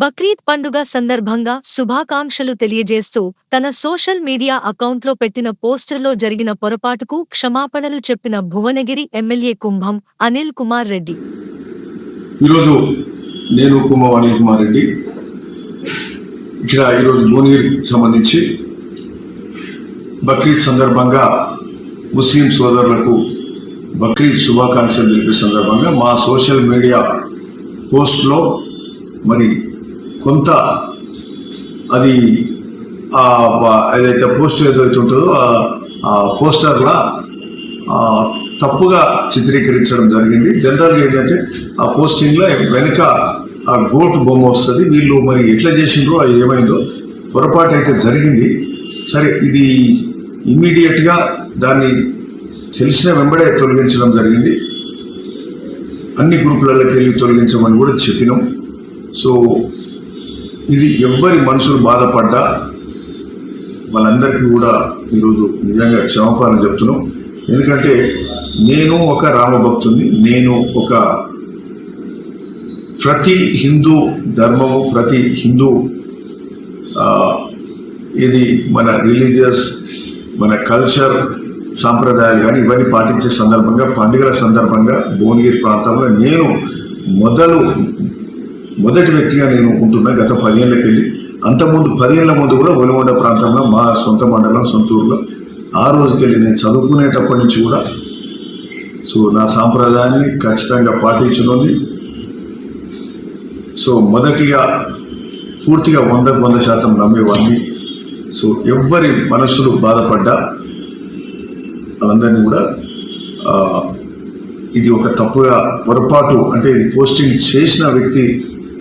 బక్రీద్ పండుగ సందర్భంగా శుభాకాంక్షలు తెలియజేస్తూ తన సోషల్ మీడియా అకౌంట్లో పెట్టిన పోస్టర్లో జరిగిన పొరపాటుకు క్షమాపణలు చెప్పిన భువనగిరి ఎమ్మెల్యే కుంభం అనిల్ కుమార్ రెడ్డి. ఈరోజు నేను కుంభం అనిల్ కుమార్ రెడ్డి. ఇక్కడ ఈరోజు భువనగిరికి సంబంధించి బక్రీద్ సందర్భంగా ముస్లిం సోదరులకు బక్రీద్ శుభాకాంక్షలు తెలిపే సందర్భంగా మా సోషల్ మీడియా పోస్ట్లో మరి కొంత అది ఏదైతే పోస్టర్ ఏదైతే ఉంటుందో ఆ- ఆ పోస్టర్లా తప్పుగా చిత్రీకరించడం జరిగింది. జనరల్గా ఏంటంటే ఆ పోస్టింగ్లో వెనుక ఆ గోటు బొమ్మ వస్తుంది. వీళ్ళు మరి ఎట్లా చేసిండ్రో అది ఏమైందో పొరపాటు అయితే జరిగింది. సరే ఇది ఇమ్మీడియట్గా దాన్ని తెలిసిన వెంబడే తొలగించడం జరిగింది. అన్ని గ్రూపులలోకి వెళ్ళి తొలగించమని కూడా చెప్పినాం. సో ఇది ఎవ్వరి మనుషులు బాధపడ్డా వాళ్ళందరికీ కూడా ఈరోజు నిజంగా క్షమాపణ చెప్తున్నాం. ఎందుకంటే నేను ఒక రామభక్తుని నేను ఒక ప్రతి హిందూ ధర్మము ప్రతి హిందూ ఇది మన రిలీజియస్ మన కల్చర్ సాంప్రదాయాలు కానీ ఇవన్నీ పాటించే సందర్భంగా పండుగల సందర్భంగా భువనగిరి ప్రాంతంలో నేను మొదలు మొదటి వ్యక్తిగా నేను ఉంటున్నా గత పదేళ్ళకి వెళ్ళి అంతకుముందు పదేళ్ళ ముందు కూడా ఒలిగొండ ప్రాంతంలో మా సొంత మండలం సొంతూరులో. ఆ రోజుకెళ్ళి నేను చదువుకునేటప్పటి నుంచి కూడా సో నా సాంప్రదాయాన్ని ఖచ్చితంగా పాటించనుంది. సో మొదటిగా పూర్తిగా వందకు వంద శాతం నమ్మేవాడిని. సో ఎవ్వరి మనస్సులు బాధపడ్డా వాళ్ళందరినీ కూడా ఇది ఒక తప్పుగా పొరపాటు అంటే పోస్టింగ్ చేసిన వ్యక్తి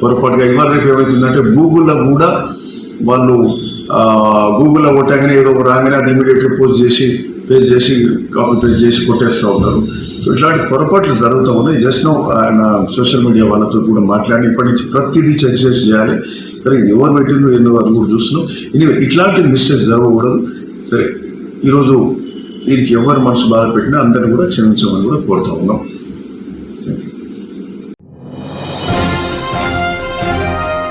పొరపాటుగా ఇవాళ ఏమవుతుందంటే గూగుల్లో కూడా వాళ్ళు గూగుల్లో కొట్టగానే ఏదో రాగానే అది ఇమీడియట్గా పోస్ట్ చేసి పేజ్ చేసి కాపీ చేసి కొట్టేస్తూ ఉన్నారు. సో ఇట్లాంటి పొరపాట్లు జరుగుతూ ఉన్నాయి. జస్ట్ ఆయన సోషల్ మీడియా వాళ్ళతో కూడా మాట్లాడి ఇప్పటి నుంచి ప్రతిదీ చెక్ చేసి చేయాలి. సరే ఎవరు పెట్టిందో ఎన్నో అది కూడా చూస్తున్నాం. ఇది ఇట్లాంటి మిస్టేక్స్ జరగకూడదు. సరే ఈరోజు దీనికి ఎవరు మనసు బాధ పెట్టినా అందరిని కూడా క్షమించమని కూడా కోరుతా ఉన్నాం.